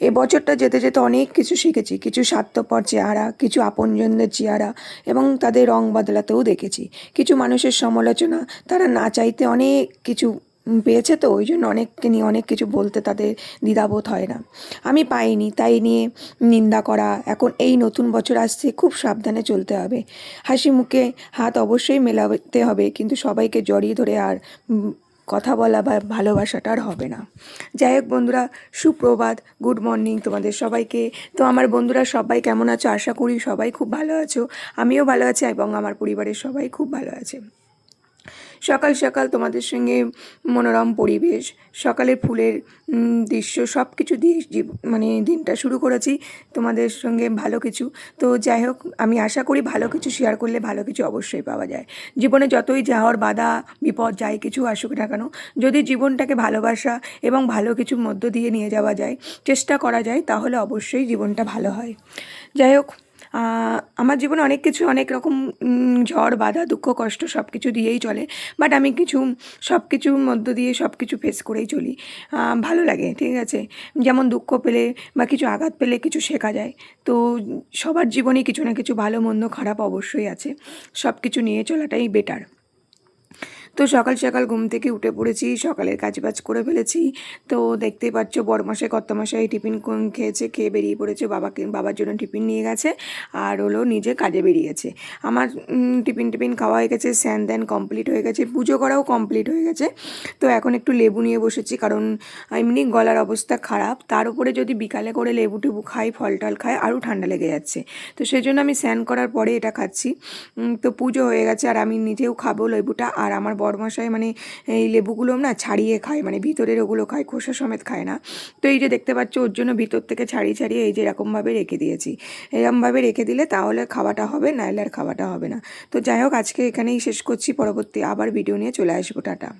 এ বছরটা যেতে যেতে অনেক কিছু শিখেছি। কিছু স্বার্থপর চেহারা, কিছু আপনজনদের চেহারা এবং তাদের রং বদলাতেও দেখেছি। কিছু মানুষের সমালোচনা, তারা না চাইতে অনেক কিছু পেয়েছে তো, ওই জন্য অনেককে নিয়ে অনেক কিছু বলতে তাদের দ্বিধাবোধ হয় না। আমি পাইনি, তাই নিয়ে নিন্দা করা। এখন এই নতুন বছর আসছে, খুব সাবধানে চলতে হবে। হাসি মুখে হাত অবশ্যই মেলাতে হবে, কিন্তু সবাইকে জড়িয়ে ধরে আর কথা বলা বা ভালোবাসাটা আর হবে না। যাই হোক বন্ধুরা, সুপ্রভাত, গুড মর্নিং তোমাদের সবাইকে। তো আমার বন্ধুরা সবাই কেমন আছো? আশা করি সবাই খুব ভালো আছো। আমিও ভালো আছি এবং আমার পরিবারের সবাই খুব ভালো আছে। সকাল সকাল তোমাদের সঙ্গে মনোরম পরিবেশ, সকালের ফুলের দৃশ্য সব কিছু দিয়ে মানে দিনটা শুরু করেছি তোমাদের সঙ্গে ভালো কিছু। তো যাই হোক, আমি আশা করি ভালো কিছু শেয়ার করলে ভালো কিছু অবশ্যই পাওয়া যায়। জীবনে যতই যাওয়ার বাধা, বিপদ, যাই কিছু আসুক না কেন, যদি জীবনটাকে ভালোবাসা এবং ভালো কিছুর মধ্য দিয়ে নিয়ে যাওয়া যায়, চেষ্টা করা যায়, তাহলে অবশ্যই জীবনটা ভালো হয়। যাই হোক আমার জীবনে অনেক কিছু, অনেক রকম ঝড়, বাধা, দুঃখ, কষ্ট সব কিছু দিয়েই চলে। বাট আমি কিছু সব কিছুর মধ্য দিয়ে সব কিছু ফেস করেই চলি। ভালো লাগে, ঠিক আছে? যেমন দুঃখ পেলে বা কিছু আঘাত পেলে কিছু শেখা যায়। তো সবার জীবনে কিছু না কিছু ভালো, মন্দ, খারাপ অবশ্যই আছে। সব কিছু নিয়ে চলাটাই বেটার তো সকাল সকাল ঘুম থেকে উঠে পড়েছি, সকালের কাজ বাজ করে ফেলেছি। তো দেখতেই পাচ্ছ, বড়মশাই, কর্তামশাই টিফিন খেয়েছে, খেয়ে বেরিয়ে পড়েছে, বাবাকে, বাবার জন্য টিফিন নিয়ে গেছে আর হলো নিজে কাজে বেরিয়েছে। আমার টিফিন টিফিন খাওয়া হয়ে গেছে, স্যান দ্যান কমপ্লিট হয়ে গেছে, পুজো করাও কমপ্লিট হয়ে গেছে। তো এখন একটু লেবু নিয়ে বসেছি কারণ এমনি গলার অবস্থা খারাপ। তার উপরে যদি বিকালে করে লেবু টেবু খাই ফল টল খাই, আরও ঠান্ডা লেগে যাচ্ছে। তো সেই জন্য আমি স্নান করার পরে এটা খাচ্ছি। তো পুজো হয়ে গেছে আর আমি নিজেও খাব লেবুটা আর আমার বড়মশাই মানে এই লেবুগুলো না ছাড়িয়ে খায় মানে ভিতরের ওগুলো খায় খোসা সমেত খায় না। তো এই যে দেখতে পাচ্ছ, ওর জন্য ভিতর থেকে ছাড়িয়ে ছাড়িয়ে এই যে এরকমভাবে রেখে দিয়েছি। এরকমভাবে রেখে দিলে তাহলে খাওয়াটা হবে নাহলে আর খাওয়াটা হবে না। তো যাই হোক, আজকে এখানেই শেষ করছি, পরবর্তী আবার ভিডিও নিয়ে চলে আসব, টাটা।